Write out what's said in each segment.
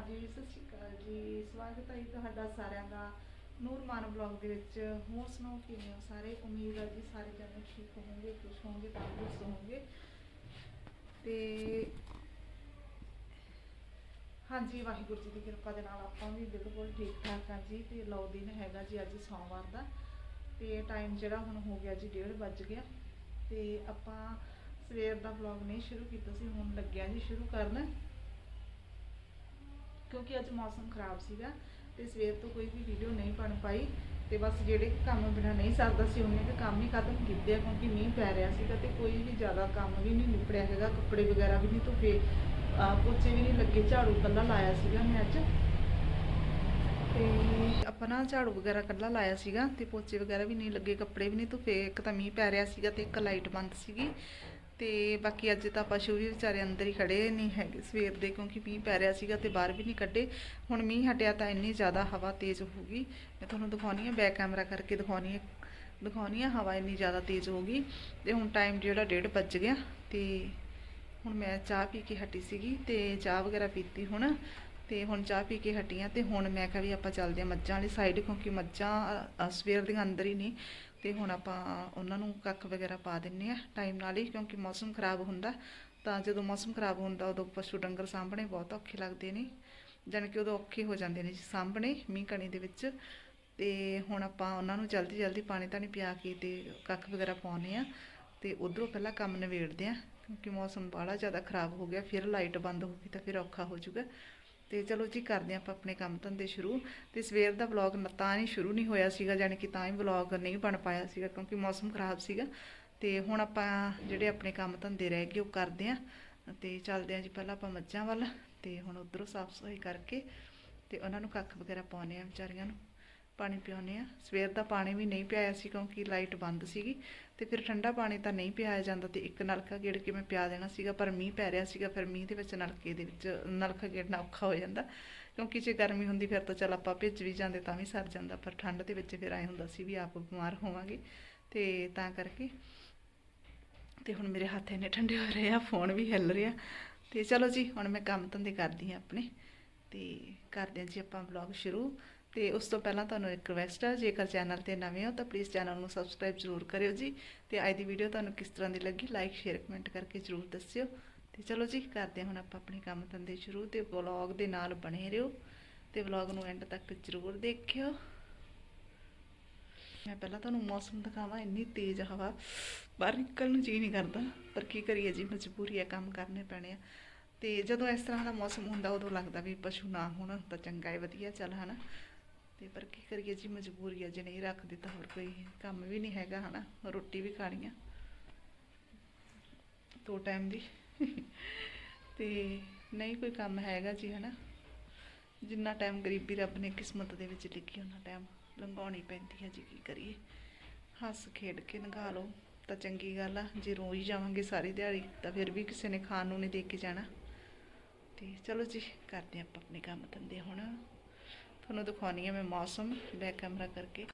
ਹਾਂਜੀ, ਸਤਿ ਸ਼੍ਰੀ ਅਕਾਲ ਜੀ। ਸਵਾਗਤ ਹੈ ਜੀ ਤੁਹਾਡਾ ਸਾਰਿਆਂ ਦਾ ਨੂਰਮਾਨ ਬਲੌਗ ਦੇ ਵਿੱਚ। ਹੋਰ ਸੁਣਾਓ, ਕਿਵੇਂ ਹੋ ਸਾਰੇ? ਉਮੀਦ ਹੈ ਜੀ ਸਾਰੇ ਜਣੇ ਠੀਕ ਹੋਵੋਗੇ, ਖੁਸ਼ ਹੋਵੋਗੇ, ਤੰਦਰੁਸਤ ਹੋਵੋਗੇ। ਤੇ ਹਾਂਜੀ, ਵਾਹਿਗੁਰੂ ਜੀ ਦੀ ਕਿਰਪਾ ਦੇ ਨਾਲ ਆਪਾਂ ਵੀ ਬਿਲਕੁਲ ਠੀਕ ਠਾਕ ਹਾਂ ਜੀ ਤੇ ਲਓ, ਦਿਨ ਹੈਗਾ ਜੀ ਅੱਜ ਸੋਮਵਾਰ ਦਾ। ਤੇ ਟਾਈਮ ਜਿਹੜਾ ਹੁਣ ਹੋ ਗਿਆ ਜੀ 1:30 ਵੱਜ ਗਿਆ। ਤੇ ਆਪਾਂ ਸਵੇਰ ਦਾ ਵਲੌਗ ਨਹੀਂ ਸ਼ੁਰੂ ਕੀਤਾ ਸੀ, ਹੁਣ ਲੱਗਿਆ ਜੀ ਸ਼ੁਰੂ ਕਰਨ। ਕਿਉਂਕਿ ਅੱਜ ਮੌਸਮ ਖਰਾਬ ਸੀਗਾ ਤੇ ਸਵੇਰ ਤੋਂ ਕੋਈ ਵੀ ਵੀਡੀਓ ਨਹੀਂ ਬਣ ਪਾਈ ਤੇ ਬਸ ਜਿਹੜੇ ਕੰਮ ਬਿਨਾ ਨਹੀਂ ਸਰਦਾ ਸੀ, ਉਹਨੇ ਤੇ ਕੰਮ ਹੀ ਖਤਮ ਕੀਤੇ ਆ ਕਿਉਂਕਿ ਮੀਂਹ ਪੈ ਰਿਹਾ ਸੀਗਾ ਤੇ ਕੋਈ ਵੀ ਜ਼ਿਆਦਾ ਕੰਮ ਵੀ ਨਹੀਂ ਨਿਪੜਿਆ ਹੈਗਾ, ਕੱਪੜੇ ਵਗੈਰਾ ਵੀ ਨਹੀਂ ਧੁੱਪੇ ਪੋਚੇ ਵੀ ਨਹੀਂ ਲੱਗੇ, ਝਾੜੂ ਕੱਲਾ ਲਾਇਆ ਸੀਗਾ ਮੈਂ ਅੱਜ। ਤੇ ਆਪਾਂ ਨਾ ਝਾੜੂ ਵਗੈਰਾ ਕੱਲਾ ਲਾਇਆ ਸੀਗਾ ਤੇ ਪੋਚੇ ਵਗੈਰਾ ਵੀ ਨਹੀਂ ਲੱਗੇ, ਕੱਪੜੇ ਵੀ ਨਹੀਂ ਧੁੱਪੇ ਇੱਕ ਤਾਂ ਮੀਂਹ ਪੈ ਰਿਹਾ ਸੀਗਾ ਤੇ ਇੱਕ ਲਾਈਟ ਬੰਦ ਸੀਗੀ। ਤੇ ਬਾਕੀ ਅੱਜ ਤਾਂ ਪਸ਼ੂ ਵੀ ਵਿਚਾਰੇ ਅੰਦਰ ਹੀ ਖੜੇ ਨਹੀਂ ਹੈਗੇ ਸਵੇਰ ਦੇ ਕਿਉਂਕਿ ਮੀਂਹ ਪੈ ਰਿਹਾ ਸੀਗਾ ਤੇ ਬਾਹਰ ਵੀ ਨਹੀਂ ਕੱਢੇ। ਹੁਣ ਮੀਂਹ ਹਟਿਆ ਤਾਂ ਇੰਨੀ ਜ਼ਿਆਦਾ ਹਵਾ ਤੇਜ਼ ਹੋ ਗਈ ਮੈਂ ਤੁਹਾਨੂੰ ਦਿਖਾਉਣੀ ਹੈ ਬੈਕ ਕੈਮਰਾ ਕਰਕੇ ਦਿਖਾਉਣੀ ਹੈ ਦਿਖਾਉਣੀ ਹੈ ਹਵਾ ਇੰਨੀ ਜ਼ਿਆਦਾ ਤੇਜ਼ ਹੋ ਗਈ ਤੇ ਹੁਣ ਟਾਈਮ ਜਿਹੜਾ 1:30 ਵੱਜ ਗਿਆ ਤੇ ਹੁਣ ਮੈਂ ਚਾਹ ਪੀ ਕੇ ਹਟੀ ਸੀਗੀ ਤੇ ਚਾਹ ਵਗੈਰਾ ਪੀਤੀ ਹੁਣ। ਤੇ ਹੁਣ ਚਾਹ ਪੀ ਕੇ ਹਟੀਆਂ ਤੇ ਹੁਣ ਮੈਂ ਕਿਹਾ ਵੀ ਆਪਾਂ ਚੱਲਦੇ ਹਾਂ ਮੱਝਾਂ ਵਾਲੀ ਸਾਈਡ ਕਿਉਂਕਿ ਮੱਝਾਂ ਸਵੇਰ ਦੀਆਂ ਅੰਦਰ ਹੀ ਨਹੀਂ ਤੇ ਹੁਣ ਆਪਾਂ ਉਹਨਾਂ ਨੂੰ ਕੱਖ ਵਗੈਰਾ ਪਾ ਦਿੰਨੇ ਆ ਟਾਈਮ ਨਾਲ ਹੀ, ਕਿਉਂਕਿ ਮੌਸਮ ਖਰਾਬ ਹੁੰਦਾ। ਤਾਂ ਜਦੋਂ ਮੌਸਮ ਖਰਾਬ ਹੁੰਦਾ, ਉਦੋਂ ਪਸ਼ੂ ਡੰਗਰ ਸਾਂਭਣੇ ਬਹੁਤ ਔਖੇ ਲੱਗਦੇ ਨੇ। ਜਾਣੀ ਕਿ ਉਦੋਂ ਔਖੇ ਹੋ ਜਾਂਦੇ ਨੇ ਜੀ ਸਾਂਭਣੇ ਮੀਂਹ ਕਣੀ ਦੇ ਵਿੱਚ। ਤੇ ਹੁਣ ਆਪਾਂ ਉਹਨਾਂ ਨੂੰ ਜਲਦੀ ਜਲਦੀ ਪਾਣੀ ਤਾਂ ਨਹੀਂ ਪਿਆ ਕੇ ਤੇ ਕੱਖ ਵਗੈਰਾ ਪਾਉਣੇ ਆ। ਤੇ ਉਧਰੋਂ ਪਹਿਲਾਂ ਕੰਮ ਨਿਬੇੜਦੇ ਆ, ਕਿਉਂਕਿ ਮੌਸਮ ਬਾਹਲਾ ਜ਼ਿਆਦਾ ਖਰਾਬ ਹੋ ਗਿਆ, ਫਿਰ ਲਾਈਟ ਬੰਦ ਹੋ ਗਈ ਤਾਂ ਫਿਰ ਔਖਾ ਹੋ ਜਾਊਗਾ। ਤੇ ਚਲੋ ਜੀ ਕਰਦੇ ਹਾਂ ਆਪਾਂ ਆਪਣੇ ਕੰਮ ਧੰਦੇ ਸ਼ੁਰੂ। ਤੇ ਸਵੇਰ ਦਾ ਵਲੌਗ ਤਾਂ ਨਹੀਂ ਸ਼ੁਰੂ ਨਹੀਂ ਹੋਇਆ ਸੀਗਾ, ਜਾਣੀ ਕਿ ਤਾਂ ਹੀ ਵਲੌਗ ਨਹੀਂ ਬਣ ਪਾਇਆ ਸੀਗਾ ਕਿਉਂਕਿ ਮੌਸਮ ਖਰਾਬ ਸੀਗਾ। ਤੇ ਹੁਣ ਆਪਾਂ ਜਿਹੜੇ ਆਪਣੇ ਕੰਮ ਧੰਦੇ ਰਹਿ ਗਏ, ਉਹ ਕਰਦੇ ਆਂ ਤੇ ਚੱਲਦੇ ਆਂ ਜੀ ਪਹਿਲਾਂ ਆਪਾਂ ਮੱਝਾਂ ਵੱਲ। ਤੇ ਹੁਣ ਉਧਰੋਂ ਸਾਫ਼ ਸਫ਼ਾਈ ਕਰਕੇ ਤੇ ਉਹਨਾਂ ਨੂੰ ਕੱਖ ਵਗੈਰਾ ਪਾਉਣੇ ਆ ਵਿਚਾਰੀਆਂ ਨੂੰ। ਪਾਣੀ ਪਿਆਉਂਦੇ ਆ ਸਵੇਰ ਦਾ ਪਾਣੀ ਵੀ ਨਹੀਂ ਪਿਆਇਆ ਸੀ ਕਿਉਂਕਿ ਲਾਈਟ ਬੰਦ ਸੀਗੀ ਤੇ ਫਿਰ ਠੰਡਾ ਪਾਣੀ ਤਾਂ ਨਹੀਂ ਪਿਆਇਆ ਜਾਂਦਾ ਤੇ ਇੱਕ ਨਲਕਾ ਗੇੜ ਕੇ ਮੈਂ ਪਿਆ ਦੇਣਾ ਸੀਗਾ, ਪਰ ਮੀਂਹ ਪੈ ਰਿਹਾ ਸੀਗਾ, ਫਿਰ ਮੀਂਹ ਦੇ ਵਿੱਚ ਨਲਕੇ ਦੇ ਵਿੱਚ ਨਲਕਾ ਗੇੜਨਾ ਔਖਾ ਹੋ ਜਾਂਦਾ। ਕਿਉਂਕਿ ਜੇ ਗਰਮੀ ਹੁੰਦੀ ਫਿਰ ਤਾਂ ਚਲ ਆਪਾਂ ਭਿੱਜ ਵੀ ਜਾਂਦੇ ਤਾਂ ਵੀ ਸਰ ਜਾਂਦਾ, ਪਰ ਠੰਡ ਦੇ ਵਿੱਚ ਫਿਰ ਐ ਹੁੰਦਾ ਸੀ ਵੀ ਆਪ ਬਿਮਾਰ ਹੋਵਾਂਗੇ ਤੇ ਤਾਂ ਕਰਕੇ। ਤੇ ਹੁਣ ਮੇਰੇ ਹੱਥ ਇੰਨੇ ਠੰਡੇ ਹੋ ਰਹੇ ਆ, ਫੋਨ ਵੀ ਹਿੱਲ ਰਿਹਾ। ਤੇ ਚਲੋ ਜੀ, ਹੁਣ ਮੈਂ ਕੰਮ ਧੰਦੇ ਕਰਦੀ ਹਾਂ ਆਪਣੇ। ਤੇ ਕਰਦੇ ਹਾਂ ਜੀ ਆਪਾਂ ਵਲੌਗ ਸ਼ੁਰੂ। ਤੇ ਉਸ ਤੋਂ ਪਹਿਲਾਂ ਤੁਹਾਨੂੰ ਇੱਕ ਰਿਕਵੈਸਟ ਹੈ ਜੇਕਰ ਚੈਨਲ ਤੇ ਨਵੇਂ ਹੋ ਤਾਂ ਪਲੀਜ਼ ਚੈਨਲ ਨੂੰ ਸਬਸਕ੍ਰਾਈਬ ਜ਼ਰੂਰ ਕਰਿਓ ਜੀ ਤੇ ਅੱਜ ਦੀ ਵੀਡੀਓ ਤੁਹਾਨੂੰ ਕਿਸ ਤਰ੍ਹਾਂ ਦੀ ਲੱਗੀ ਲਾਈਕ ਸ਼ੇਅਰ ਕਮੈਂਟ ਕਰਕੇ ਜ਼ਰੂਰ ਦੱਸਿਓ। ਤੇ ਚਲੋ ਜੀ, ਕਰਦੇ ਹਾਂ ਹੁਣ ਆਪਾਂ ਆਪਣੇ ਕੰਮ ਧੰਦੇ ਸ਼ੁਰੂ ਤੇ ਵਲੌਗ ਦੇ ਨਾਲ ਬਣੇ ਰਹੋ ਤੇ ਵਲੌਗ ਨੂੰ ਐਂਡ ਤੱਕ ਜ਼ਰੂਰ ਦੇਖਿਓ। ਮੈਂ ਪਹਿਲਾਂ ਤੁਹਾਨੂੰ ਮੌਸਮ ਦਿਖਾਵਾਂ, ਇੰਨੀ ਤੇਜ਼ ਹਵਾ, ਬਾਹਰ ਨਿਕਲਣ ਨੂੰ ਜੀ ਨਹੀਂ ਕਰਦਾ, ਪਰ ਕੀ ਕਰੀਏ ਜੀ, ਮਜਬੂਰੀ ਹੈ, ਕੰਮ ਕਰਨੇ ਪੈਣੇ ਆ। ਤੇ ਜਦੋਂ ਇਸ ਤਰ੍ਹਾਂ ਦਾ ਮੌਸਮ ਹੁੰਦਾ, ਉਦੋਂ ਲੱਗਦਾ ਵੀ ਪਸ਼ੂ ਨਾ ਹੋਣ ਤਾਂ ਚੰਗਾ ਹੈ, ਵਧੀਆ, ਚੱਲ ਹਨਾ। ਤੇ ਪਰ ਕੀ ਕਰੀਏ ਜੀ, ਮਜਬੂਰੀ ਆ, ਜੇ ਨਹੀਂ ਰੱਖਦੇ ਤਾਂ ਹੋਰ ਕੋਈ ਕੰਮ ਵੀ ਨਹੀਂ ਹੈਗਾ, ਹਨਾ? ਰੋਟੀ ਵੀ ਖਾਣੀ ਆ। ਦੋ ਟਾਈਮ ਦੀ। ਤੇ ਨਹੀਂ ਕੋਈ ਕੰਮ ਹੈਗਾ ਜੀ, ਹਨਾ? ਜਿੰਨਾ ਟਾਈਮ ਗਰੀਬੀ ਰੱਬ ਨੇ ਕਿਸਮਤ ਦੇ ਵਿੱਚ ਲਿਖੀ ਉਹਨਾਂ ਟਾਈਮ ਲੰਘਾਉਣੀ ਪੈਂਦੀ ਹੈ ਜੀ, ਕੀ ਕਰੀਏ? ਹੱਸ ਖੇਡ ਕੇ ਲੰਘਾ ਲਓ, ਤਾਂ ਚੰਗੀ ਗੱਲ ਆ। ਜੇ ਰੋਈ ਜਾਵਾਂਗੇ ਸਾਰੀ ਦਿਹਾੜੀ, ਤਾਂ ਫਿਰ ਵੀ ਕਿਸੇ ਨੇ ਖਾਣ ਨੂੰ ਨਹੀਂ ਦੇ ਕੇ ਜਾਣਾ। ਤੇ ਚਲੋ ਜੀ, ਕਰਦੇ ਆਪਾਂ ਆਪਣੇ ਕੰਮ ਧੰਦੇ ਹੁਣ। ਤੁਹਾਨੂੰ ਦਿਖਾਉਣੀ ਹੈ ਮੈਂ ਮੌਸਮ, ਬੈਕ ਕੈਮਰਾ ਕਰਕੇ।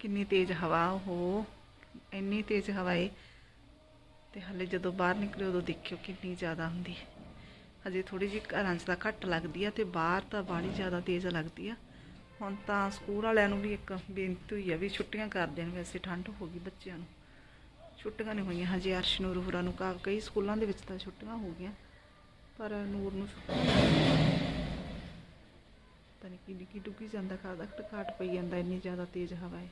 ਕਿੰਨੀ ਤੇਜ਼ ਹਵਾ ਹੋ, ਇੰਨੀ ਤੇਜ਼ ਹਵਾ ਏ। ਤੇ ਹਲੇ ਜਦੋਂ ਬਾਹਰ ਨਿਕਲੇ ਉਦੋਂ ਦੇਖਿਓ ਕਿੰਨੀ ਜ਼ਿਆਦਾ ਹੁੰਦੀ ਹੈ ਹਜੇ ਥੋੜੀ ਜਿਹੀ ਘਰਾਂ 'ਚ ਤਾਂ ਘੱਟ ਲੱਗਦੀ ਆ ਤੇ ਬਾਹਰ ਤਾਂ ਬਾਹਲੀ ਜ਼ਿਆਦਾ ਤੇਜ਼ ਲੱਗਦੀ ਆ। ਹੁਣ ਤਾਂ ਸਕੂਲ ਵਾਲਿਆਂ ਨੂੰ ਵੀ ਇੱਕ ਬੇਨਤੀ ਹੋਈ ਆ ਵੀ ਛੁੱਟੀਆਂ ਕਰ ਦੇਣ ਵੈਸੇ ਠੰਡ ਹੋ ਗਈ ਬੱਚਿਆਂ ਨੂੰ। ਛੁੱਟੀਆਂ ਨਹੀਂ ਹੋਈਆਂ, ਹਜੇ ਅਰਸ਼ ਨੂਰ ਹੋਰਾਂ ਨੂੰ ਕਾ, ਕਈ ਸਕੂਲਾਂ ਦੇ ਵਿੱਚ ਤਾਂ ਛੁੱਟੀਆਂ ਹੋ ਗਈਆਂ। ਪਰ ਨੂਰ ਨੂੰ ਪਤਾ ਨਹੀਂ ਕਿੰਨੀ ਕੀ ਡੁੱਗੀ ਜਾਂਦਾ ਖਾਦਾ ਘਾਟ ਪਈ ਜਾਂਦਾ, ਇੰਨੀ ਜ਼ਿਆਦਾ ਤੇਜ਼ ਹਵਾ ਹੈ।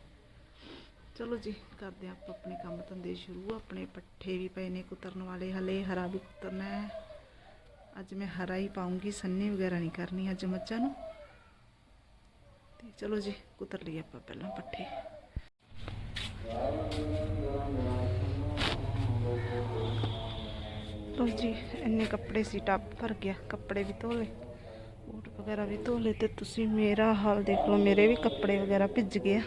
ਚਲੋ ਜੀ, ਕਰਦੇ ਆਪਾਂ ਆਪਣੇ ਕੰਮ ਧੰਦੇ ਸ਼ੁਰੂ। ਆਪਣੇ ਪੱਠੇ ਵੀ ਪਏ ਨੇ ਕੁਤਰਨ ਵਾਲੇ, ਹਲੇ ਹਰਾ ਵੀ ਕੁਤਰਨਾ ਹੈ। ਅੱਜ ਮੈਂ ਹਰਾ ਹੀ ਪਾਉਂਗੀ ਸੰਨੇ ਵਗੈਰਾ ਨਹੀਂ ਕਰਨੀ ਅੱਜ ਮੱਝਾਂ ਨੂੰ। ਤੇ ਚਲੋ ਜੀ, ਕੁਤਰ ਲਈਏ ਆਪਾਂ ਪਹਿਲਾਂ ਪੱਠੇ। ਲੋ ਜੀ, ਇੰਨੇ ਕੱਪੜੇ ਸੀ ਟੱਪ ਭਰ ਗਿਆ, ਕੱਪੜੇ ਵੀ ਧੋ ਲਏ। ਬੂਟ ਵਗੈਰਾ ਵੀ ਧੋ ਲਏ ਤੇ ਤੁਸੀਂ ਮੇਰਾ ਹਾਲ ਦੇਖ ਲਓ, ਮੇਰੇ ਵੀ ਕੱਪੜੇ ਵਗੈਰਾ ਭਿੱਜ ਗਏ ਆ।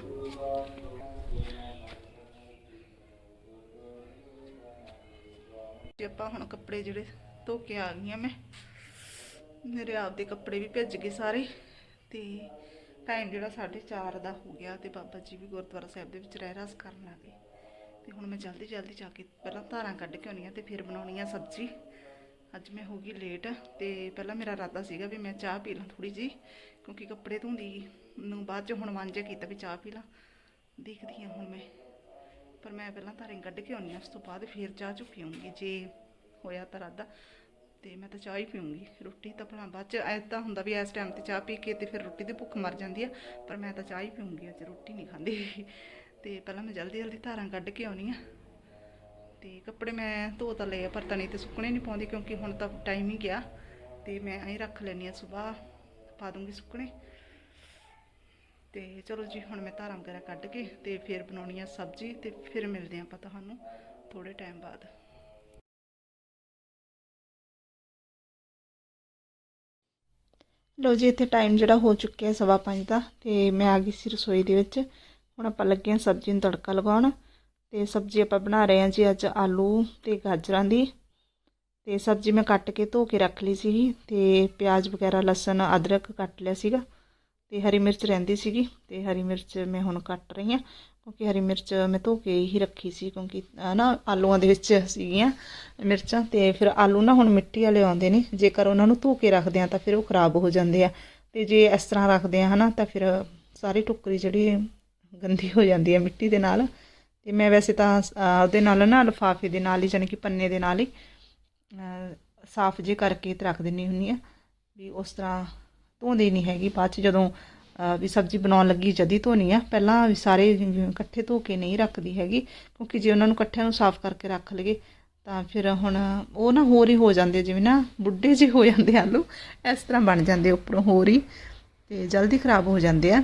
ਤੇ ਆਪਾਂ ਹੁਣ ਕੱਪੜੇ ਜਿਹੜੇ ਧੋ ਕੇ ਆ ਗਈਆਂ ਮੈਂ, ਮੇਰੇ ਆਪ ਦੇ ਕੱਪੜੇ ਵੀ ਭਿੱਜ ਗਏ ਸਾਰੇ। ਤੇ ਟਾਈਮ ਜਿਹੜਾ 4:30 ਦਾ ਹੋ ਗਿਆ ਤੇ ਬਾਬਾ ਜੀ ਵੀ ਗੁਰਦੁਆਰਾ ਸਾਹਿਬ ਦੇ ਵਿੱਚ ਰਹਿ ਰਸ ਕਰਨ ਲੱਗੇ ਤੇ ਹੁਣ ਮੈਂ ਜਲਦੀ ਜਲਦੀ ਜਾ ਕੇ ਪਹਿਲਾਂ ਧਾਰਾਂ ਕੱਢ ਕੇ ਆਉਣੀ ਆ ਤੇ ਫਿਰ ਬਣਾਉਣੀ ਆ ਸਬਜ਼ੀ। ਅੱਜ ਮੈਂ ਹੋ ਗਈ ਲੇਟ ਤੇ ਪਹਿਲਾਂ ਮੇਰਾ ਇਰਾਦਾ ਸੀਗਾ ਵੀ ਮੈਂ ਚਾਹ ਪੀ ਲਾਂ ਥੋੜੀ ਜੀ ਕਿਉਂਕਿ ਕੱਪੜੇ ਧੋਂਦੀ ਨੂੰ ਬਾਅਦ ਚ ਹੁਣ ਮਨ ਜਿਹਾ ਕੀਤਾ ਵੀ ਚਾਹ ਪੀ ਲਾਂ। ਦੇਖਦੀ ਆ ਹੁਣ ਮੈਂ। ਪਰ ਮੈਂ ਪਹਿਲਾਂ ਧਾਰਾਂ ਕੱਢ ਕੇ ਆਉਣੀ ਆ ਉਸ ਤੋਂ ਬਾਅਦ ਫਿਰ ਚਾਹ ਚੁ ਪੀਉਂਗੀ ਜੇ ਹੋਇਆ ਤਾਂ ਇਰਾਦਾ। ਤੇ ਮੈਂ ਤਾਂ ਚਾਹ ਹੀ ਪੀਉਂਗੀ ਰੋਟੀ ਤਾਂ ਭਲਾ ਬਾਅਦ ਚ ਐਦਾਂ ਹੁੰਦਾ ਵੀ ਇਸ ਟਾਈਮ ਤੇ ਚਾਹ ਪੀ ਕੇ ਤੇ ਫਿਰ ਰੋਟੀ ਦੀ ਭੁੱਖ ਮਰ ਜਾਂਦੀ ਆ, ਪਰ ਮੈਂ ਤਾਂ ਚਾਹ ਹੀ ਪੀਉਂਗੀ ਅੱਜ ਰੋਟੀ ਨਹੀਂ ਖਾਂਦੀ। ਤੇ ਪਹਿਲਾਂ ਮੈਂ ਜਲਦੀ ਜਲਦੀ ਧਾਰਾਂ ਕੱਢ ਕੇ ਆਉਣੀ ਆ। ਤੇ ਕੱਪੜੇ ਮੈਂ ਧੋ ਤਾਂ ਲਏ ਆ, ਪਰ ਤਣੀ ਤੇ ਸੁੱਕਣੇ ਨਹੀਂ ਪਾਉਂਦੀ ਕਿਉਂਕਿ ਹੁਣ ਤਾਂ ਟਾਈਮ ਹੀ ਗਿਆ। ਤੇ ਮੈਂ ਐਂ ਰੱਖ ਲੈਣੀ ਆ ਸਵੇਰ ਪਾ ਦੂੰਗੀ ਸੁੱਕਣੇ। ਤੇ ਚਲੋ ਜੀ ਹੁਣ ਮੈਂ ਧਾਰਾਂ ਵਗੈਰਾ ਕੱਢ ਕੇ ਤੇ ਫਿਰ ਬਣਾਉਣੀ ਆ ਸਬਜ਼ੀ ਤੇ ਫਿਰ ਮਿਲਦੇ ਆਪਾਂ ਤੁਹਾਨੂੰ ਥੋੜੇ ਟਾਈਮ ਬਾਅਦ। ਲੋ ਜੀ ਇੱਥੇ ਟਾਈਮ ਜਿਹੜਾ ਹੋ ਚੁੱਕਿਆ ਸਵਾ ਪੰਜ ਦਾ ਤੇ ਮੈਂ ਆ ਗਈ ਸੀ ਰਸੋਈ ਦੇ ਵਿੱਚ। ਹੁਣ ਆਪਾਂ ਲੱਗੇ ਹਾਂ ਸਬਜ਼ੀ ਨੂੰ ਤੜਕਾ ਲਗਾਉਣ ਤੇ ਸਬਜ਼ੀ ਆਪਾਂ ਬਣਾ ਰਹੇ ਹਾਂ ਜੀ ਅੱਜ ਆਲੂ ਤੇ ਗਾਜਰਾਂ ਦੀ ਤੇ ਸਬਜ਼ੀ ਮੈਂ ਕੱਟ ਕੇ ਧੋ ਕੇ ਰੱਖ ਲਈ ਸੀਗੀ ਤੇ ਪਿਆਜ਼ ਵਗੈਰਾ, ਲਸਣ, ਅਦਰਕ ਕੱਟ ਲਿਆ ਸੀਗਾ ਤੇ ਹਰੀ ਮਿਰਚ ਰਹਿੰਦੀ ਸੀਗੀ ਤੇ ਹਰੀ ਮਿਰਚ ਮੈਂ ਹੁਣ ਕੱਟ ਰਹੀ ਹਾਂ ਕਿਉਂਕਿ ਹਰੀ ਮਿਰਚ ਮੈਂ ਧੋ ਕੇ ਹੀ ਰੱਖੀ ਸੀ ਕਿਉਂਕਿ, ਅਹ, ਨਾ ਆਲੂਆਂ ਦੇ ਵਿੱਚ ਸੀਗੀਆਂ ਮਿਰਚਾਂ ਤੇ ਫਿਰ ਆਲੂ ਨਾ ਹੁਣ ਮਿੱਟੀ ਵਾਲੇ ਆਉਂਦੇ ਨੇ, ਜੇਕਰ ਉਹਨਾਂ ਨੂੰ ਧੋ ਕੇ ਰੱਖਦੇ ਆ ਤਾਂ ਫਿਰ ਉਹ ਖਰਾਬ ਹੋ ਜਾਂਦੇ ਆ ਤੇ ਜੇ ਇਸ ਤਰ੍ਹਾਂ ਰੱਖਦੇ ਆ ਹਨਾ ਤਾਂ ਫਿਰ ਸਾਰੀ ਟੁਕਰੀ ਜਿਹੜੀ ਗੰਦੀ ਹੋ ਜਾਂਦੀ ਹੈ ਮਿੱਟੀ ਦੇ ਨਾਲ। ਤੇ ਮੈਂ ਵੈਸੇ ਤਾਂ ਉਹਦੇ ਨਾਲ ਨਾ ਲਿਫਾਫੇ ਦੇ ਨਾਲ ਹੀ, ਜਾਣੀ ਕਿ ਪੰਨੇ ਦੇ ਨਾਲ ਹੀ ਸਾਫ਼ ਜੇ ਕਰਕੇ ਤੇ ਰੱਖ ਦਿੰਨੀ ਹੁੰਨੀ ਆ ਵੀ ਉਸ ਤਰ੍ਹਾਂ ਧੋਂਦੀ ਨਹੀਂ ਹੈਗੀ। ਬਾਅਦ ਚ ਜਦੋਂ ਵੀ ਸਬਜ਼ੀ ਬਣਾਉਣ ਲੱਗੀ, ਜਦੀ ਧੋਣੀ ਆ। ਪਹਿਲਾਂ ਵੀ ਸਾਰੇ ਇਕੱਠੇ ਧੋ ਕੇ ਨਹੀਂ ਰੱਖਦੀ ਹੈਗੀ। ਕਿਉਂਕਿ ਜੇ ਉਹਨਾਂ ਨੂੰ ਇਕੱਠਿਆਂ ਨੂੰ ਸਾਫ਼ ਕਰਕੇ ਰੱਖ ਲਈਏ, ਤਾਂ ਫਿਰ ਹੁਣ ਉਹ ਨਾ ਹੋਰ ਹੀ ਹੋ ਜਾਂਦੇ ਜਿਵੇਂ ਨਾ ਬੁੱਢੇ ਜਿਹੇ ਹੋ ਜਾਂਦੇ ਆਲੂ। ਇਸ ਤਰ੍ਹਾਂ ਬਣ ਜਾਂਦੇ ਉੱਪਰੋਂ ਹੋਰ ਹੀ। ਤੇ ਜਲਦੀ ਖਰਾਬ ਹੋ ਜਾਂਦੇ ਆ।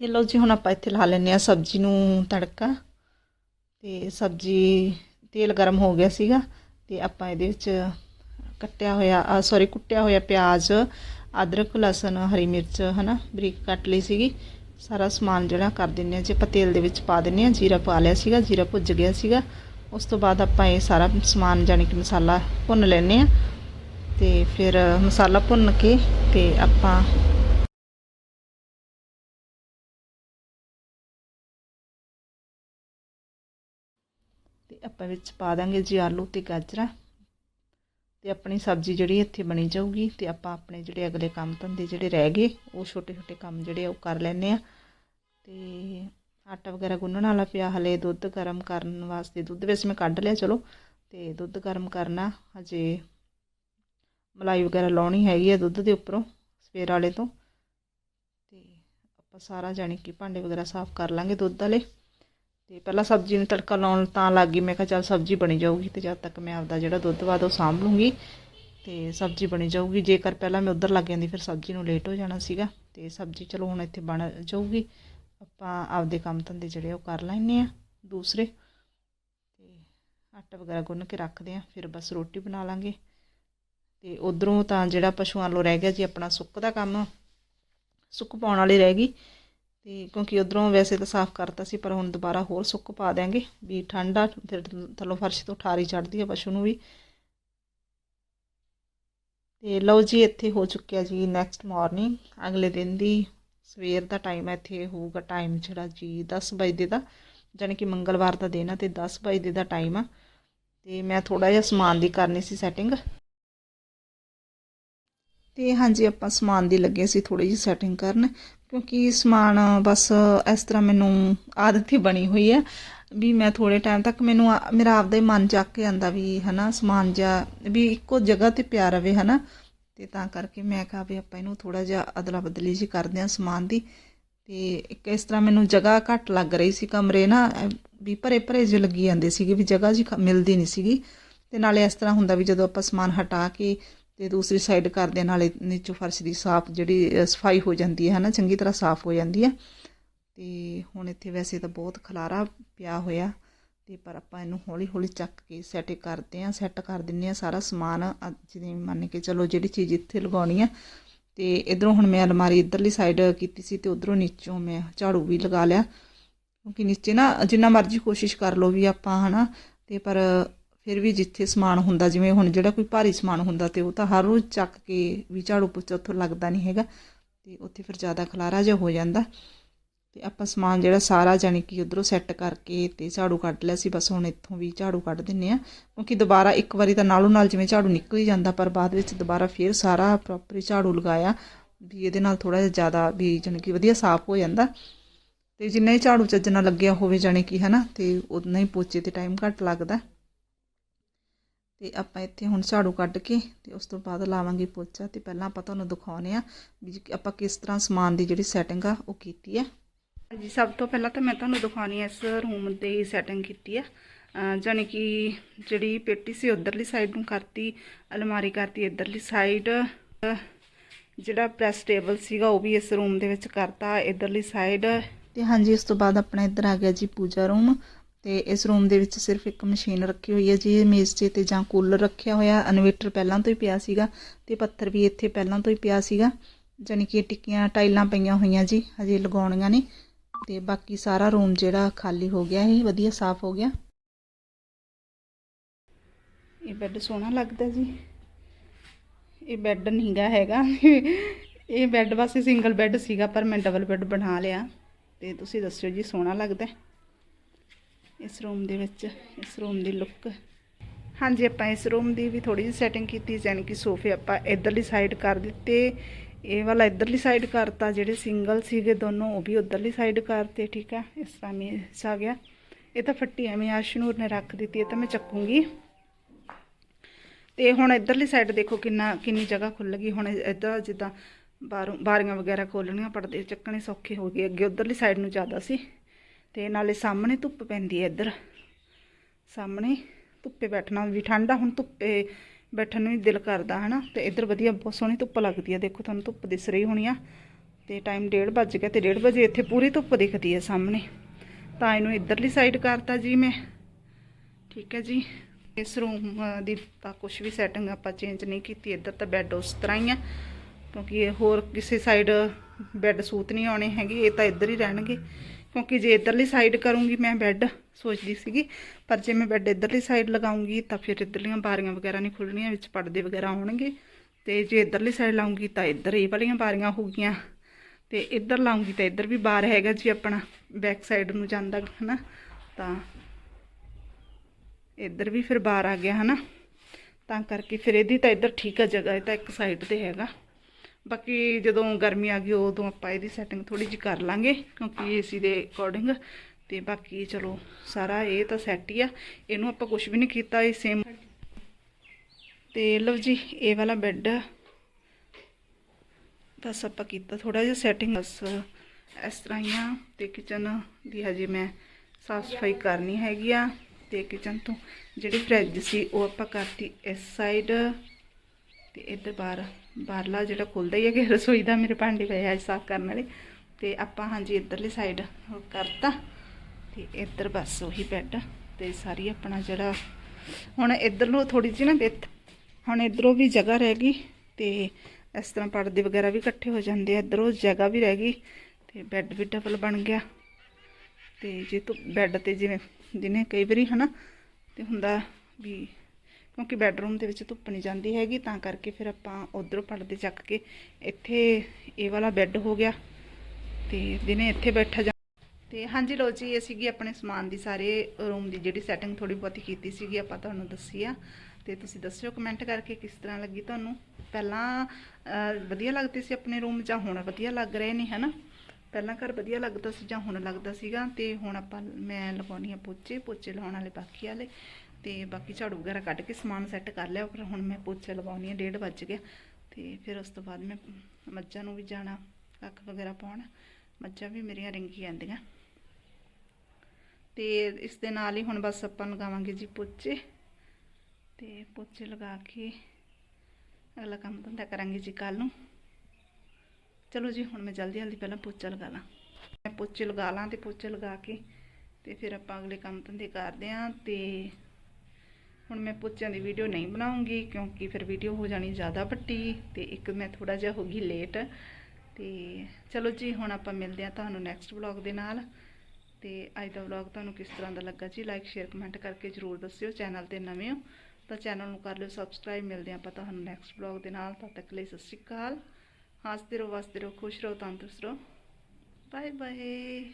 ਤੇ ਲਓ ਜੀ, ਹੁਣ ਆਪਾਂ ਇੱਥੇ ਲਾ ਲੈਂਦੇ ਆ ਸਬਜ਼ੀ ਨੂੰ ਤੜਕਾ। ਤੇ ਸਬਜ਼ੀ ਤੇਲ ਗਰਮ ਹੋ ਗਿਆ ਸੀਗਾ, ਤੇ ਆਪਾਂ ਇਹਦੇ ਵਿੱਚ ਕੱਟਿਆ ਹੋਇਆ ਸੌਰੀ ਕੁੱਟਿਆ ਹੋਇਆ ਪਿਆਜ਼, ਅਦਰਕ, ਲਸਣ, ਹਰੀ ਮਿਰਚ, ਹਨਾ, ਬਰੀਕ ਕੱਟ ਲਈ ਸੀਗੀ। ਸਾਰਾ ਸਮਾਨ ਜਿਹੜਾ ਕਰ ਦਿੰਨੇ ਆ ਜੇ, ਆਪਾਂ ਤੇਲ ਦੇ ਵਿੱਚ ਪਾ ਦਿੰਨੇ ਆ ਜੀਰਾ ਪਾ ਲਿਆ ਸੀਗਾ, ਜੀਰਾ ਭੁੱਜ ਗਿਆ ਸੀਗਾ। ਉਸ ਤੋਂ ਬਾਅਦ ਆਪਾਂ ਇਹ ਸਾਰਾ ਸਮਾਨ ਜਾਨੀ ਕਿ ਮਸਾਲਾ ਭੁੰਨ ਲੈਨੇ ਆ ਤੇ ਫਿਰ ਮਸਾਲਾ ਭੁੰਨ ਕੇ ਤੇ ਆਪਾਂ ਤੇ ਆਪਾਂ ਵਿੱਚ ਪਾ ਦਾਂਗੇ ਜੀ ਆਲੂ ਤੇ ਗਾਜਰਾਂ। ਤੇ ਆਪਣੀ ਸਬਜ਼ੀ ਜਿਹੜੀ ਇੱਥੇ ਬਣੀ ਜਾਊਗੀ ਤੇ ਆਪਾਂ ਆਪਣੇ ਜਿਹੜੇ ਅਗਲੇ ਕੰਮ ਧੰਦੇ ਜਿਹੜੇ ਰਹਿ ਗਏ, ਉਹ ਛੋਟੇ ਛੋਟੇ ਕੰਮ ਜਿਹੜੇ ਆ ਉਹ ਕਰ ਲੈਨੇ ਆ। ਤੇ ਆਟਾ ਵਗੈਰਾ ਗੁੰਨਣ ਵਾਲਾ ਪਿਆ ਹਲੇ, ਦੁੱਧ ਗਰਮ ਕਰਨ ਵਾਸਤੇ ਦੁੱਧ ਵਿੱਚ ਮੈਂ ਕੱਢ ਲਿਆ, ਚਲੋ। ਤੇ ਦੁੱਧ ਗਰਮ ਕਰਨਾ, ਹਜੇ ਮਲਾਈ ਵਗੈਰਾ ਲਾਉਣੀ ਹੈਗੀ ਆ ਦੁੱਧ ਦੇ ਉੱਪਰੋਂ, ਸਵੇਰ ਵਾਲੇ ਤੋਂ। ਤੇ ਆਪਾਂ ਸਾਰਾ ਜਾਣੀ ਕਿ ਭਾਂਡੇ ਵਗੈਰਾ ਸਾਫ਼ ਕਰ ਲਾਂਗੇ ਦੁੱਧ ਵਾਲੇ। ਤੇ ਪਹਿਲਾਂ ਸਬਜ਼ੀ ਨੂੰ ਤੜਕਾ ਲਾਉਣ ਤਾਂ ਲੱਗ ਗਈ, ਮੈਂ ਕਿਹਾ ਚੱਲ ਸਬਜ਼ੀ ਬਣੀ ਜਾਊਗੀ ਤੇ ਜਦ ਤੱਕ ਮੈਂ ਆਪਦਾ ਜਿਹੜਾ ਦੁੱਧ ਬਾਦ ਉਹ ਸਾਂਭ ਲੂੰਗੀ ਤੇ ਸਬਜ਼ੀ ਬਣੀ ਜਾਊਗੀ। ਜੇਕਰ ਪਹਿਲਾਂ ਮੈਂ ਉਧਰ ਲੱਗ ਜਾਂਦੀ ਫਿਰ ਸਬਜ਼ੀ ਨੂੰ ਲੇਟ ਹੋ ਜਾਣਾ ਸੀਗਾ ਤੇ ਸਬਜ਼ੀ ਚਲੋ ਹੁਣ ਇੱਥੇ ਬਣ ਜਾਊਗੀ। ਆਪਾਂ ਆਪਦੇ ਕੰਮ ਧੰਦੇ ਜਿਹੜੇ ਉਹ ਕਰ ਲੈਣੇ ਆ ਦੂਸਰੇ। ਤੇ ਆਟਾ ਵਗੈਰਾ ਗੁੰਨ ਕੇ ਰੱਖਦੇ ਆ ਫਿਰ ਬਸ ਰੋਟੀ ਬਣਾ ਲਾਂਗੇ। ਤੇ ਉਧਰੋਂ ਤਾਂ ਜਿਹੜਾ ਪਸ਼ੂਆਂ ਲੋ ਰਹਿ ਗਿਆ ਜੀ ਆਪਣਾ ਸੁੱਕ ਦਾ ਕੰਮ, ਸੁੱਕ ਪਾਉਣ ਵਾਲੀ ਰਹਿ ਗਈ। ਤੇ ਕਿਉਂਕਿ ਉਧਰੋਂ ਵੈਸੇ ਤਾਂ ਸਾਫ਼ ਕਰਤਾ ਸੀ, ਪਰ ਹੁਣ ਦੁਬਾਰਾ ਹੋਰ ਸੁੱਕ ਪਾ ਦਿਆਂਗੇ। ਵੀ ਠੰਡਾ, ਫਿਰ ਥੱਲੋਂ ਫਰਸ਼ ਤੋਂ ਠਾਰੀ ਚੜਦੀ ਹੈ ਪਸ਼ੂ ਨੂੰ ਵੀ। ਤੇ ਲਓ ਜੀ, ਇੱਥੇ ਹੋ ਚੁੱਕਿਆ ਜੀ ਨੈਕਸਟ ਮਾਰਨਿੰਗ ਅਗਲੇ ਦਿਨ ਦੀ ਸਵੇਰ ਦਾ ਟਾਈਮ ਹੈ ਇੱਥੇ ਹੋਊਗਾ ਟਾਈਮ ਜਿਹੜਾ ਜੀ 10 ਵਜੇ ਦਾ। ਜਾਣੀ ਕਿ ਮੰਗਲਵਾਰ ਦਾ ਦਿਨ ਆ ਤੇ 10 ਵਜੇ ਦਾ ਟਾਈਮ ਆ। ਤੇ ਮੈਂ ਥੋੜਾ ਜਿਹਾ ਸਮਾਨ ਦੀ ਕਰਨੀ ਸੀ ਸੈਟਿੰਗ ਤੇ ਹਾਂਜੀ, ਆਪਾਂ ਸਮਾਨ ਦੀ ਲੱਗੇ ਸੀ ਥੋੜੀ ਜਿਹੀ ਸੈਟਿੰਗ ਕਰਨ, ਕਿਉਂਕਿ ਸਮਾਨ ਬਸ ਇਸ ਤਰ੍ਹਾਂ ਮੈਨੂੰ ਆਦਤ ਹੀ ਬਣੀ ਹੋਈ ਹੈ ਵੀ ਮੈਂ ਥੋੜੇ ਟਾਈਮ ਤੱਕ ਮੈਨੂੰ ਆ- ਮੇਰਾ ਆਪਦਾ ਹੀ ਮਨ ਚੱਕ ਕੇ ਆਂਦਾ ਵੀ ਹਨਾ, ਸਮਾਨ ਜਾਂ ਵੀ ਇੱਕੋ ਜਗ੍ਹਾ ਤੇ ਪਿਆ ਰਵੇ ਹਨਾ। ਤੇ ਤਾਂ ਕਰਕੇ ਮੈਂ ਕਿਹਾ ਵੀ ਆਪਾਂ ਇਹਨੂੰ ਥੋੜਾ ਜਿਹਾ ਅਦਲਾ ਬਦਲੀ ਜੀ ਕਰਦੇ ਹਾਂ ਸਮਾਨ ਦੀ। ਤੇ ਇੱਕ ਇਸ ਤਰ੍ਹਾਂ ਮੈਨੂੰ ਜਗ੍ਹਾ ਘੱਟ ਲੱਗ ਰਹੀ ਸੀ ਕਮਰੇ ਨਾ ਵੀ ਭਰੇ ਭਰੇ ਜਿਹੇ ਲੱਗੀ ਜਾਂਦੇ ਸੀਗੇ, ਵੀ ਜਗ੍ਹਾ ਜੀ ਖ- ਮਿਲਦੀ ਨਹੀਂ ਸੀਗੀ। ਤੇ ਨਾਲੇ ਇਸ ਤਰ੍ਹਾਂ ਹੁੰਦਾ ਵੀ ਜਦੋਂ ਆਪਾਂ ਸਮਾਨ ਹਟਾ ਕੇ ਅਤੇ ਦੂਸਰੀ ਸਾਈਡ ਕਰਦੇ ਹਾਂ, ਨਾਲੇ ਨੀਚੋਂ ਫਰਸ਼ ਦੀ ਸਾਫ਼ ਜਿਹੜੀ ਸਫ਼ਾਈ ਹੋ ਜਾਂਦੀ ਹੈ ਹਨਾ ਚੰਗੀ ਤਰ੍ਹਾਂ ਸਾਫ਼ ਹੋ ਜਾਂਦੀ ਹੈ। ਤੇ ਹੁਣ ਇੱਥੇ ਵੈਸੇ ਤਾਂ ਬਹੁਤ ਖਲਾਰਾ ਪਿਆ ਹੋਇਆ। ਤੇ ਪਰ ਆਪਾਂ ਇਹਨੂੰ ਹੌਲੀ ਹੌਲੀ ਚੱਕ ਕੇ ਸੈਟ ਕਰਦੇ ਹਾਂ ਸੈੱਟ ਕਰ ਦਿੰਨੇ ਆ ਸਾਰਾ ਸਮਾਨ। ਅ, ਜਿਵੇਂ ਮੰਨ ਕੇ ਚਲੋ ਜਿਹੜੀ ਚੀਜ਼ ਇੱਥੇ ਲਗਾਉਣੀ ਆ। ਤੇ ਇਧਰੋਂ ਹੁਣ ਮੈਂ ਅਲਮਾਰੀ ਇਧਰਲੀ ਸਾਈਡ ਕੀਤੀ ਸੀ ਤੇ ਉਧਰੋਂ ਨੀਚੋਂ ਮੈਂ ਝਾੜੂ ਵੀ ਲਗਾ ਲਿਆ। ਕਿਉਂਕਿ ਨੀਚੇ ਨਾ ਜਿੰਨਾ ਮਰਜ਼ੀ ਕੋਸ਼ਿਸ਼ ਕਰ ਲਓ ਵੀ ਆਪਾਂ ਹਨਾ ਤੇ ਪਰ ਫਿਰ ਵੀ ਜਿੱਥੇ ਸਮਾਨ ਹੁੰਦਾ, ਜਿਵੇਂ ਹੁਣ ਜਿਹੜਾ ਕੋਈ ਭਾਰੀ ਸਮਾਨ ਹੁੰਦਾ ਤੇ ਉਹ ਤਾਂ ਹਰ ਰੋਜ਼ ਚੱਕ ਕੇ ਵੀ ਝਾੜੂ ਪੋਚਾ ਉੱਥੋਂ ਲੱਗਦਾ ਨਹੀਂ ਹੈਗਾ ਤੇ ਉੱਥੇ ਫਿਰ ਜ਼ਿਆਦਾ ਖਲਾਰਾ ਜਿਹਾ ਹੋ ਜਾਂਦਾ। ਤੇ ਆਪਾਂ ਸਮਾਨ ਜਿਹੜਾ ਸਾਰਾ ਜਾਣੀ ਕਿ ਉਧਰੋਂ ਸੈੱਟ ਕਰਕੇ ਤੇ ਝਾੜੂ ਕੱਢ ਲਿਆ ਸੀ, ਬਸ ਹੁਣ ਇੱਥੋਂ ਵੀ ਝਾੜੂ ਕੱਢ ਦਿੰਨੇ ਆ ਕਿਉਂਕਿ ਦੁਬਾਰਾ ਇੱਕ ਵਾਰੀ ਤਾਂ ਨਾਲੋਂ ਨਾਲ ਜਿਵੇਂ ਝਾੜੂ ਨਿਕਲ ਹੀ ਜਾਂਦਾ, ਪਰ ਬਾਅਦ ਵਿੱਚ ਦੁਬਾਰਾ ਫੇਰ ਸਾਰਾ ਪ੍ਰੋਪਰ ਝਾੜੂ ਲਗਾਇਆ ਵੀ ਇਹਦੇ ਨਾਲ ਥੋੜਾ ਜਿਹਾ ਜ਼ਿਆਦਾ ਵੀ ਜਾਣੀ ਕਿ ਵਧੀਆ ਸਾਫ਼ ਹੋ ਜਾਂਦਾ। ਤੇ ਜਿੰਨਾ ਹੀ ਝਾੜੂ ਚੱਜ ਨਾਲ ਲੱਗਿਆ ਹੋਵੇ ਜਾਣੀ ਕਿ ਹਨਾ, ਤੇ ਉਨਾ ਹੀ ਪੋਚੇ ਤੇ ਟਾਈਮ ਘੱਟ ਲੱਗਦਾ। ਤੇ ਆਪਾਂ ਇੱਥੇ ਹੁਣ ਝਾੜੂ ਕੱਢ ਕੇ ਤੇ ਉਸ ਤੋਂ ਬਾਅਦ ਲਾਵਾਂਗੇ ਪੋਚਾ ਤੇ ਪਹਿਲਾਂ ਆਪਾਂ ਤੁਹਾਨੂੰ ਦਿਖਾਉਨੇ ਆ ਵੀ ਆਪਾਂ ਕਿਸ ਤਰ੍ਹਾਂ ਸਮਾਨ ਦੀ ਜਿਹੜੀ ਸੈਟਿੰਗ ਆ ਉਹ ਕੀਤੀ ਆ। ਜੀ ਸਭ ਤੋਂ ਪਹਿਲਾਂ ਤਾਂ ਮੈਂ ਤੁਹਾਨੂੰ ਦਿਖਾਉਣੀ ਆ ਇਸ ਰੂਮ ਦੀ ਸੈਟਿੰਗ ਕੀਤੀ ਆ। ਜਾਣੀ ਕਿ ਜਿਹੜੀ ਪੇਟੀ ਸੀ ਉਧਰਲੀ ਸਾਈਡ ਨੂੰ ਕਰਤੀ ਅਲਮਾਰੀ ਕਰਤੀ ਇਧਰਲੀ ਸਾਈਡ ਜਿਹੜਾ ਪ੍ਰੈਸ ਟੇਬਲ ਸੀਗਾ ਉਹ ਵੀ ਇਸ ਰੂਮ ਦੇ ਵਿੱਚ ਕਰਤਾ ਇਧਰਲੀ ਸਾਈਡ ਤੇ ਹਾਂਜੀ ਇਸ ਤੋਂ ਬਾਅਦ ਆਪਣਾ ਇੱਧਰ ਆ ਗਿਆ ਜੀ ਪੂਜਾ ਰੂਮ ਤੇ ਇਸ ਰੂਮ ਦੇ ਵਿੱਚ ਸਿਰਫ ਇੱਕ ਮਸ਼ੀਨ ਰੱਖੀ ਹੋਈ ਹੈ ਜੀ, ਮੇਜ਼ 'ਤੇ ਤੇ ਜਾਂ ਕੂਲਰ ਰੱਖਿਆ ਹੋਇਆ ਇਨਵੇਟਰ ਪਹਿਲਾਂ ਤੋਂ ਹੀ ਪਿਆ ਸੀਗਾ ਤੇ ਪੱਥਰ ਵੀ ਇੱਥੇ ਪਹਿਲਾਂ ਤੋਂ ਹੀ ਪਿਆ ਸੀਗਾ, ਜਾਣੀ ਕਿ ਟਿੱਕੀਆਂ, ਟਾਈਲਾਂ ਪਈਆਂ ਹੋਈਆਂ ਜੀ, ਹਜੇ ਲਗਾਉਣੀਆਂ ਨੇ ਤੇ ਬਾਕੀ ਸਾਰਾ ਰੂਮ ਜਿਹੜਾ ਖਾਲੀ ਹੋ ਗਿਆ ਇਹ ਵਧੀਆ ਸਾਫ਼ ਹੋ ਗਿਆ। ਇਹ ਬੈੱਡ ਸੋਹਣਾ ਲੱਗਦਾ ਜੀ। ਇਹ ਬੈੱਡ ਨਹੀਂਗਾ ਹੈਗਾ। ਇਹ ਬੈੱਡ ਵਾਸਤੇ ਸਿੰਗਲ ਬੈੱਡ ਸੀਗਾ, ਪਰ ਮੈਂ ਡਬਲ ਬੈੱਡ ਬਣਾ ਲਿਆ। ਤੇ ਤੁਸੀਂ ਦੱਸਿਓ ਜੀ, ਸੋਹਣਾ ਲੱਗਦਾ ਇਸ ਰੂਮ ਦੇ ਵਿੱਚ, ਇਸ ਰੂਮ ਦੀ ਲੁੱਕ ਹਾਂਜੀ, ਆਪਾਂ ਇਸ ਰੂਮ ਦੀ ਵੀ ਥੋੜੀ ਜਿਹੀ ਸੈਟਿੰਗ ਕੀਤੀ ਯਾਨੀ ਕਿ ਸੋਫੇ ਆਪਾਂ ਇਧਰਲੀ ਸਾਈਡ ਕਰ ਦਿੱਤੇ। ਇਹ ਵਾਲਾ ਇਧਰਲੀ ਸਾਈਡ ਕਰਤਾ, ਜਿਹੜੇ ਸਿੰਗਲ ਸੀਗੇ ਦੋਨੋਂ, ਉਹ ਵੀ ਉਧਰਲੀ ਸਾਈਡ ਕਰਤੇ, ਠੀਕ ਹੈ ਇਸ ਤਰ੍ਹਾਂ ਮੇਜ਼ ਆ ਗਿਆ। ਇਹ ਤਾਂ ਫੱਟੀ ਐਵੇਂ ਆਸ਼ਨੂਰ ਨੇ ਰੱਖ ਦਿੱਤੀ, ਇਹ ਤਾਂ ਮੈਂ ਚੱਕੂੰਗੀ। ਤੇ ਹੁਣ ਇਧਰਲੀ ਸਾਈਡ ਦੇਖੋ ਕਿੰਨਾ, ਕਿੰਨੀ ਜਗ੍ਹਾ ਖੁੱਲ ਗਈ। ਹੁਣ ਇੱਧਰ ਜਿੱਦਾਂ ਬਾਹਰੋਂ, ਬਾਰੀਆਂ ਵਗੈਰਾ ਖੋਲਣੀਆਂ ਪਰਦੇ ਚੱਕਣੇ ਸੌਖੇ ਹੋ ਗਏ। ਅੱਗੇ ਉਧਰਲੀ ਸਾਈਡ ਨੂੰ ਜ਼ਿਆਦਾ ਸੀ। ਤੇ ਨਾਲੇ ਸਾਹਮਣੇ ਧੁੱਪ ਪੈਂਦੀ ਹੈ ਇੱਧਰ। ਸਾਹਮਣੇ ਧੁੱਪੇ ਬੈਠਣਾ ਵੀ, ਠੰਡਾ ਹੁਣ ਧੁੱਪੇ ਬੈਠਣ ਨੂੰ ਹੀ ਦਿਲ ਕਰਦਾ, ਹਨਾ? ਤੇ ਇੱਧਰ ਵਧੀਆ, ਬਹੁਤ ਸੋਹਣੀ ਧੁੱਪ ਲੱਗਦੀ ਹੈ। ਦੇਖੋ, ਤੁਹਾਨੂੰ ਧੁੱਪ ਦਿਸ ਰਹੀ ਹੋਣੀ ਆ। ਤੇ ਟਾਈਮ 1:30 ਵੱਜ ਗਿਆ ਤੇ 1:30 ਵਜੇ ਇੱਥੇ ਪੂਰੀ ਧੁੱਪ ਦਿਖਦੀ ਹੈ ਸਾਹਮਣੇ। ਤਾਂ ਇਹਨੂੰ ਇੱਧਰਲੀ ਸਾਈਡ ਕਰਤਾ ਜੀ ਮੈਂ। ਠੀਕ ਹੈ ਜੀ। ਇਸ ਰੂਮ ਦੀ ਤਾਂ ਕੁਝ ਵੀ ਸੈਟਿੰਗ ਆਪਾਂ ਚੇਂਜ ਨਹੀਂ ਕੀਤੀ। ਇੱਧਰ ਤਾਂ ਬੈੱਡ ਉਸ ਤਰ੍ਹਾਂ ਹੀ ਆ, ਕਿਉਂਕਿ ਇਹ ਹੋਰ ਕਿਸੇ ਸਾਈਡ ਬੈੱਡ ਸੂਤ ਨਹੀਂ ਆਉਣੇ ਹੈਗੇ, ਇਹ ਤਾਂ ਇੱਧਰ ਹੀ ਰਹਿਣਗੇ। ਕਿਉਂਕਿ ਜੇ ਇੱਧਰਲੀ ਸਾਈਡ ਕਰੂੰਗੀ ਮੈਂ ਬੈੱਡ ਸੋਚਦੀ ਸੀਗੀ, ਪਰ ਜੇ ਮੈਂ ਬੈੱਡ ਇੱਧਰਲੀ ਸਾਈਡ ਲਗਾਉਂਗੀ ਤਾਂ ਫਿਰ ਇੱਧਰਲੀਆਂ ਬਾਰੀਆਂ ਵਗੈਰਾ ਨਹੀਂ ਖੁੱਲਣੀਆਂ ਵਿੱਚ ਪਰਦੇ ਵਗੈਰਾ ਹੋਣਗੇ। ਤੇ ਜੇ ਇੱਧਰਲੀ ਸਾਈਡ ਲਾਉਂਗੀ ਤਾਂ ਇੱਧਰ ਇਹ ਵਾਲੀਆਂ ਬਾਰੀਆਂ ਹੋਗੀਆਂ ਤੇ ਇੱਧਰ ਲਾਉਂਗੀ ਤਾਂ ਇੱਧਰ ਵੀ ਬਾਰ ਹੈਗਾ ਜੀ ਆਪਣਾ ਬੈਕ ਸਾਈਡ ਨੂੰ ਜਾਂਦਾ, ਹਨਾ? ਤਾਂ ਇੱਧਰ ਵੀ ਫਿਰ ਬਾਹਰ ਆ ਗਿਆ, ਹਨਾ? ਤਾਂ ਕਰਕੇ ਫਿਰ ਇਹਦੀ ਤਾਂ ਇੱਧਰ ਠੀਕ ਆ ਜਗ੍ਹਾ, ਇਹ ਤਾਂ ਇੱਕ ਸਾਈਡ ਤੇ ਹੈਗਾ। ਬਾਕੀ ਜਦੋਂ ਗਰਮੀ ਆ ਗਈ, ਉਦੋਂ ਆਪਾਂ ਇਹਦੀ ਸੈਟਿੰਗ ਥੋੜੀ ਜਿਹੀ ਕਰ ਲਾਂਗੇ, ਕਿਉਂਕਿ ਏਸੀ ਦੇ ਅਕੋਰਡਿੰਗ ਤੇ ਬਾਕੀ ਚਲੋ, ਸਾਰਾ ਇਹ ਤਾਂ ਸੈੱਟ ਹੀ ਆ। ਇਹਨੂੰ ਆਪਾਂ ਕੁਝ ਵੀ ਨਹੀਂ ਕੀਤਾ, ਇਹ ਸੇਮ ਤੇ ਲਓ ਜੀ, ਇਹ ਵਾਲਾ ਬੈੱਡ ਬਸ ਆਪਾਂ ਕੀਤਾ ਥੋੜਾ ਜਿਹਾ ਸੈਟਿੰਗ ਬਸ ਇਸ ਤਰ੍ਹਾਂ ਹੀ ਆ। ਤੇ ਕਿਚਨ ਦੀ ਹਜੇ ਮੈਂ ਸਾਫ਼ ਸਫ਼ਾਈ ਕਰਨੀ ਹੈਗੀ ਆ। ਤੇ ਕਿਚਨ ਤੋਂ ਜਿਹੜੀ ਫ੍ਰਿਜ ਸੀ, ਉਹ ਆਪਾਂ ਕਰਤੀ ਇਸ ਸਾਈਡ ਤੇ ਇੱਧਰ ਬਾਹਰ, ਬਾਹਰਲਾ ਜਿਹੜਾ ਖੁੱਲਦਾ ਹੀ ਹੈ ਕਿ ਰਸੋਈ ਦਾ ਮੇਰੇ ਭਾਂਡੇ ਪਏ ਆ ਸਾਫ਼ ਕਰਨ ਵਾਲੇ। ਤੇ ਆਪਾਂ ਹਾਂਜੀ ਇੱਧਰਲੀ ਸਾਈਡ ਕਰਤਾ। ਤੇ ਇੱਧਰ ਬਸ ਉਹੀ ਬੈੱਡ ਤੇ ਸਾਰੀ ਆਪਣਾ ਜਿਹੜਾ, ਹੁਣ ਇੱਧਰ ਨੂੰ ਥੋੜੀ ਜਿਹੀ ਨਾ ਵਿੱਥ ਹੁਣ ਇੱਧਰੋਂ ਵੀ ਜਗ੍ਹਾ ਰਹਿ ਗਈ। ਤੇ ਇਸ ਤਰ੍ਹਾਂ ਪਰਦੇ ਵਗੈਰਾ ਵੀ ਇਕੱਠੇ ਹੋ ਜਾਂਦੇ ਆ। ਇੱਧਰੋਂ ਜਗ੍ਹਾ ਵੀ ਰਹਿ ਗਈ। ਤੇ ਬੈੱਡ ਵੀ ਡਬਲ ਬਣ ਗਿਆ। ਤੇ ਜੇ ਤੂੰ ਬੈੱਡ ਤੇ ਜਿਵੇਂ ਦਿਨੇ ਕਈ ਵਾਰੀ ਹਨਾ, ਤੇ ਹੁੰਦਾ ਵੀ ਕਿਉਂਕਿ ਬੈੱਡਰੂਮ ਦੇ ਵਿੱਚ ਧੁੱਪ ਨਹੀਂ ਜਾਂਦੀ ਹੈਗੀ, ਤਾਂ ਕਰਕੇ ਫਿਰ ਆਪਾਂ ਉਧਰੋਂ ਪਰਦੇ ਚੱਕ ਕੇ ਇੱਥੇ ਇਹ ਵਾਲਾ ਬੈੱਡ ਹੋ ਗਿਆ ਤੇ ਦਿਨੇ ਇੱਥੇ ਬੈਠਾ ਜਾ ਤੇ ਹਾਂਜੀ ਲੋ ਜੀ, ਇਹ ਸੀਗੀ ਆਪਣੇ ਸਮਾਨ ਦੀ ਸਾਰੇ ਰੂਮ ਦੀ ਜਿਹੜੀ ਸੈਟਿੰਗ ਥੋੜੀ ਬਹੁਤੀ ਕੀਤੀ ਸੀਗੀ, ਆਪਾਂ ਤੁਹਾਨੂੰ ਦੱਸੀ ਆ। ਤੇ ਤੁਸੀਂ ਦੱਸਿਓ ਕਮੈਂਟ ਕਰਕੇ ਕਿਸ ਤਰ੍ਹਾਂ ਲੱਗੀ ਤੁਹਾਨੂੰ? ਪਹਿਲਾਂ ਵਧੀਆ ਲੱਗਦੇ ਸੀ ਆਪਣੇ ਰੂਮ ਜਾਂ ਹੁਣ ਵਧੀਆ ਲੱਗ ਰਹੇ ਨੇ, ਹਨਾ? ਪਹਿਲਾਂ ਘਰ ਵਧੀਆ ਲੱਗਦਾ ਸੀ ਜਾਂ ਹੁਣ ਲੱਗਦਾ ਸੀਗਾ, ਤੇ ਹੁਣ ਆਪਾਂ ਮੈਂ ਲਗਾਉਣੀ ਆ ਪੋਚੇ ਪੋਚੇ ਲਾਉਣ ਵਾਲੇ ਬਾਕੀ ਵਾਲੇ। ਤੇ ਬਾਕੀ ਝਾੜੂ ਵਗੈਰਾ ਕੱਢ ਕੇ ਸਮਾਨ ਸੈੱਟ ਕਰ ਲਿਆ ਪਰ ਹੁਣ ਮੈਂ ਪੋਚੇ ਲਗਾਉਣੀ ਆ 1:30 ਵੱਜ ਗਿਆ। ਤੇ ਫਿਰ ਉਸ ਤੋਂ ਬਾਅਦ ਮੈਂ ਮੱਝਾਂ ਨੂੰ ਵੀ ਜਾਣਾ, ਕੱਖ ਵਗੈਰਾ ਪਾਉਣਾ, ਮੱਝਾਂ ਵੀ ਮੇਰੀਆਂ ਰਿੰਗੀ ਜਾਂਦੀਆਂ ਤੇ ਇਸ ਦੇ ਨਾਲ ਹੀ ਹੁਣ ਬਸ ਆਪਾਂ ਲਗਾਵਾਂਗੇ ਜੀ ਪੋਚੇ। ਤੇ ਪੋਚੇ ਲਗਾ ਕੇ ਅਗਲਾ ਕੰਮ ਧੰਦਾ ਕਰਾਂਗੇ ਜੀ ਕੱਲ ਨੂੰ। ਚਲੋ ਜੀ, ਹੁਣ ਮੈਂ ਜਲਦੀ ਜਲਦੀ ਪਹਿਲਾਂ ਪੋਚਾ ਲਗਾ ਲਾਂ। ਮੈਂ ਪੋਚੇ ਲਗਾ ਲਾਂ ਤੇ ਪੋਚੇ ਲਗਾ ਕੇ ਤੇ ਫਿਰ ਆਪਾਂ ਅਗਲੇ ਕੰਮ ਧੰਦੇ ਕਰਦੇ ਆਂ ਤੇ ਹੁਣ ਮੈਂ ਪੋਚਿਆਂ ਦੀ ਵੀਡੀਓ ਨਹੀਂ ਬਣਾਉਂਗੀ ਕਿਉਂਕਿ ਫਿਰ ਵੀਡੀਓ ਹੋ ਜਾਣੀ ਜ਼ਿਆਦਾ ਵੱਡੀ ਤੇ ਇੱਕ ਮੈਂ ਥੋੜਾ ਜਿਹਾ ਹੋ ਗਈ ਲੇਟ। ਤੇ ਚਲੋ ਜੀ, ਹੁਣ ਆਪਾਂ ਮਿਲਦੇ ਆਂ ਤੁਹਾਨੂੰ ਨੈਕਸਟ ਵਲੌਗ ਦੇ ਨਾਲ। ਤੇ ਅੱਜ ਦਾ ਵਲੌਗ ਤੁਹਾਨੂੰ ਕਿਸ ਤਰ੍ਹਾਂ ਦਾ ਲੱਗਾ ਜੀ ਲਾਈਕ ਸ਼ੇਅਰ ਕਮੈਂਟ ਕਰਕੇ ਜਰੂਰ ਦੱਸਿਓ ਚੈਨਲ ਤੇ ਨਵੇਂ ਹੋ। ਤਾਂ ਚੈਨਲ ਨੂੰ ਕਰ ਲਿਓ ਸਬਸਕ੍ਰਾਈਬ ਮਿਲਦੇ ਆਂ ਆਪਾਂ ਤੁਹਾਨੂੰ ਨੈਕਸਟ ਵਲੌਗ ਦੇ ਨਾਲ। ਤਦ ਤੱਕ ਲਈ ਸਤਿ ਸ਼੍ਰੀ ਅਕਾਲ। ਹੱਸਦੇ ਰਹੋ, ਵਸਦੇ ਰਹੋ, ਖੁਸ਼ ਰਹੋ, ਤੰਦਰੁਸਤ ਰਹੋ। Bye bye